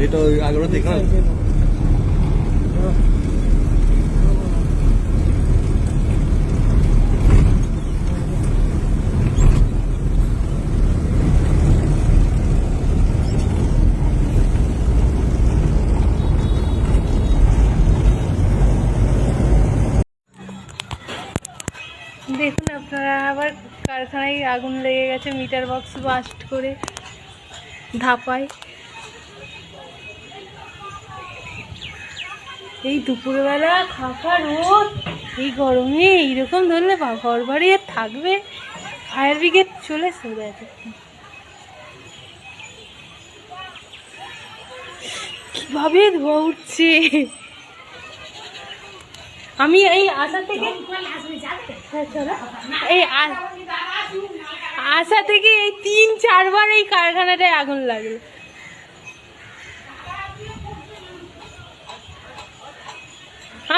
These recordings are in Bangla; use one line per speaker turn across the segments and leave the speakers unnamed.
যেটা ওই আগেও দেখলাম।
দেখুন আপনারা আবার কারখানায় আগুন লেগে গেছে মিটার বক্স বাস্ট করে ধাপায়। এই দুপুরবেলা ফাঁকা রোদ এই গরমে এইরকম ধরলে ঘর বাড়ি আর থাকবে? ফায়ার ব্রিগেড চলে চলে এতক্ষণ কীভাবে ধোয়া উঠছে? আমি এই আশা থেকে হ্যাঁ, এই আ- আসা থেকে এই তিন চারবার এই কারখানাটায় আগুন লাগল।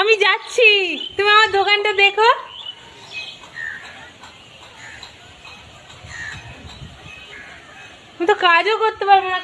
আমি যাচ্ছি। তুমি আমার দোকানটা দেখো। আমি তো কাজও করতে পারব না।